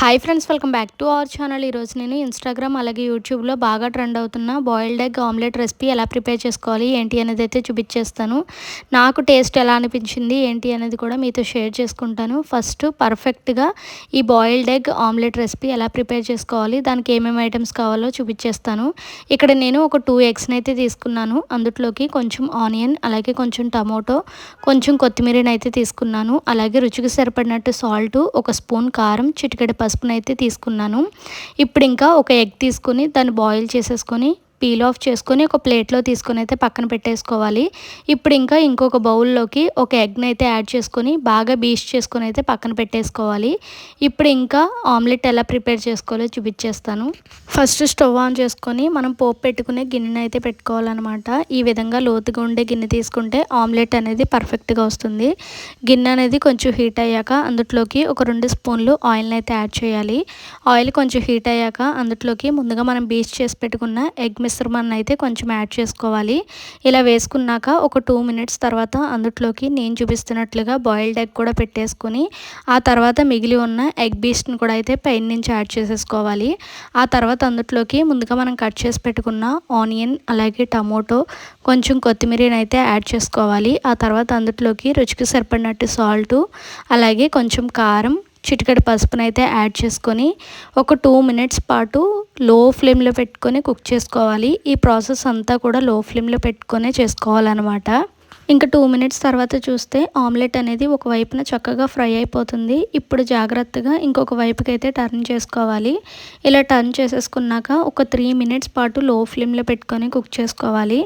Hi friends welcome back to our channel ఈరోజు నేను Instagram అలాగే యూట్యూబ్లో బాగా ట్రెండ్ అవుతున్న బాయిల్డ్ ఎగ్ ఆమ్లెట్ రెసిపీ ఎలా ప్రిపేర్ చేసుకోవాలి ఏంటి అనేది అయితే చూపించేస్తాను. నాకు టేస్ట్ ఎలా అనిపించింది ఏంటి అనేది కూడా మీతో షేర్ చేసుకుంటాను. ఫస్ట్ పర్ఫెక్ట్గా ఈ బాయిల్డ్ ఎగ్ ఆమ్లెట్ రెసిపీ ఎలా ప్రిపేర్ చేసుకోవాలి దానికి ఏమేమి ఐటమ్స్ కావాలో చూపించేస్తాను. ఇక్కడ నేను ఒక టూ ఎగ్స్ని అయితే తీసుకున్నాను. అందులోకి కొంచెం ఆనియన్ అలాగే కొంచెం టమోటో కొంచెం కొత్తిమీరని అయితే తీసుకున్నాను. అలాగే రుచికి సరిపడినట్టు సాల్ట్ ఒక స్పూన్ కారం చిటికెడ పసుపునైతే తీసుకున్నాను. ఇప్పుడు ఇంకా ఒక ఎగ్ తీసుకుని దాన్ని బాయిల్ చేసేసుకొని పీల్ ఆఫ్ చేసుకొని ఒక ప్లేట్లో తీసుకొని అయితే పక్కన పెట్టేసుకోవాలి. ఇప్పుడు ఇంకా ఇంకొక బౌల్లోకి ఒక ఎగ్ని అయితే యాడ్ చేసుకొని బాగా బీచ్ చేసుకొని అయితే పక్కన పెట్టేసుకోవాలి. ఇప్పుడు ఇంకా ఆమ్లెట్ ఎలా ప్రిపేర్ చేసుకోవాలో చూపించేస్తాను. ఫస్ట్ స్టవ్ ఆన్ చేసుకొని మనం పోపు పెట్టుకునే గిన్నెని అయితే పెట్టుకోవాలన్నమాట. ఈ విధంగా లోతుగా ఉండే గిన్నె తీసుకుంటే ఆమ్లెట్ అనేది పర్ఫెక్ట్గా వస్తుంది. గిన్నె అనేది కొంచెం హీట్ అయ్యాక అందులోకి ఒక రెండు స్పూన్లు ఆయిల్ని అయితే యాడ్ చేయాలి. ఆయిల్ కొంచెం హీట్ అయ్యాక అందులోకి ముందుగా మనం బీచ్ చేసి పెట్టుకున్న ఎగ్ మిశ్రమాన్ని అయితే కొంచెం యాడ్ చేసుకోవాలి. ఇలా వేసుకున్నాక ఒక టూ మినిట్స్ తర్వాత అందుట్లోకి నేను చూపిస్తున్నట్లుగా బాయిల్డ్ ఎగ్ కూడా పెట్టేసుకొని ఆ తర్వాత మిగిలి ఉన్న ఎగ్ బీస్ట్ని కూడా అయితే పైన నుంచి యాడ్ చేసేసుకోవాలి. ఆ తర్వాత అందుట్లోకి ముందుగా మనం కట్ చేసి పెట్టుకున్న ఆనియన్ అలాగే టమోటో కొంచెం కొత్తిమీరని అయితే యాడ్ చేసుకోవాలి. ఆ తర్వాత అందుట్లోకి రుచికి సరిపడినట్టు సాల్టు అలాగే కొంచెం కారం చిటికెడు పసుపునైతే యాడ్ చేసుకొని ఒక టూ మినిట్స్ పాటు లో ఫ్లేమ్లో పెట్టుకొని కుక్ చేసుకోవాలి. ఈ ప్రాసెస్ అంతా కూడా లో ఫ్లేమ్లో పెట్టుకొనే చేసుకోవాలన్నమాట. ఇంకా టూ మినిట్స్ తర్వాత చూస్తే ఆమ్లెట్ అనేది ఒక వైపున చక్కగా ఫ్రై అయిపోతుంది. ఇప్పుడు జాగ్రత్తగా ఇంకొక వైపుకి అయితే టర్న్ చేసుకోవాలి. ఇలా టర్న్ చేసేసుకున్నాక ఒక త్రీ మినిట్స్ పాటు లో ఫ్లేమ్లో పెట్టుకొని కుక్ చేసుకోవాలి.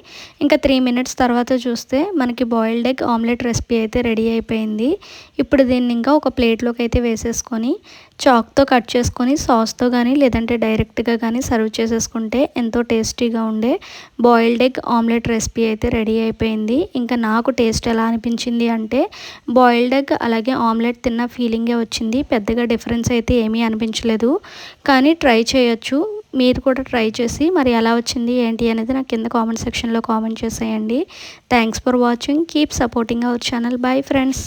ఇంకా త్రీ మినిట్స్ తర్వాత చూస్తే మనకి బాయిల్డ్ ఎగ్ ఆమ్లెట్ రెసిపీ అయితే రెడీ అయిపోయింది. ఇప్పుడు దీన్ని ఇంకా ఒక ప్లేట్లోకి అయితే వేసేసుకొని చాక్తో కట్ చేసుకొని సాస్తో కానీ లేదంటే డైరెక్ట్గా కానీ సర్వ్ చేసేసుకుంటే ఎంతో టేస్టీగా ఉండే బాయిల్డ్ ఎగ్ ఆమ్లెట్ రెసిపీ అయితే రెడీ అయిపోయింది. ఇంకా నాకు టేస్ట్ ఎలా అనిపించింది అంటే బాయిల్డ్ ఎగ్ అలాగే ఆమ్లెట్ తిన్న ఫీలింగే వచ్చింది. పెద్దగా డిఫరెన్స్ అయితే ఏమీ అనిపించలేదు. కానీ ట్రై చేయొచ్చు. మీరు కూడా ట్రై చేసి మరి ఎలా వచ్చింది ఏంటి అనేది నాకు కింద కామెంట్ సెక్షన్లో కామెంట్ చేసేయండి. Thanks for watching keep supporting our channel bye friends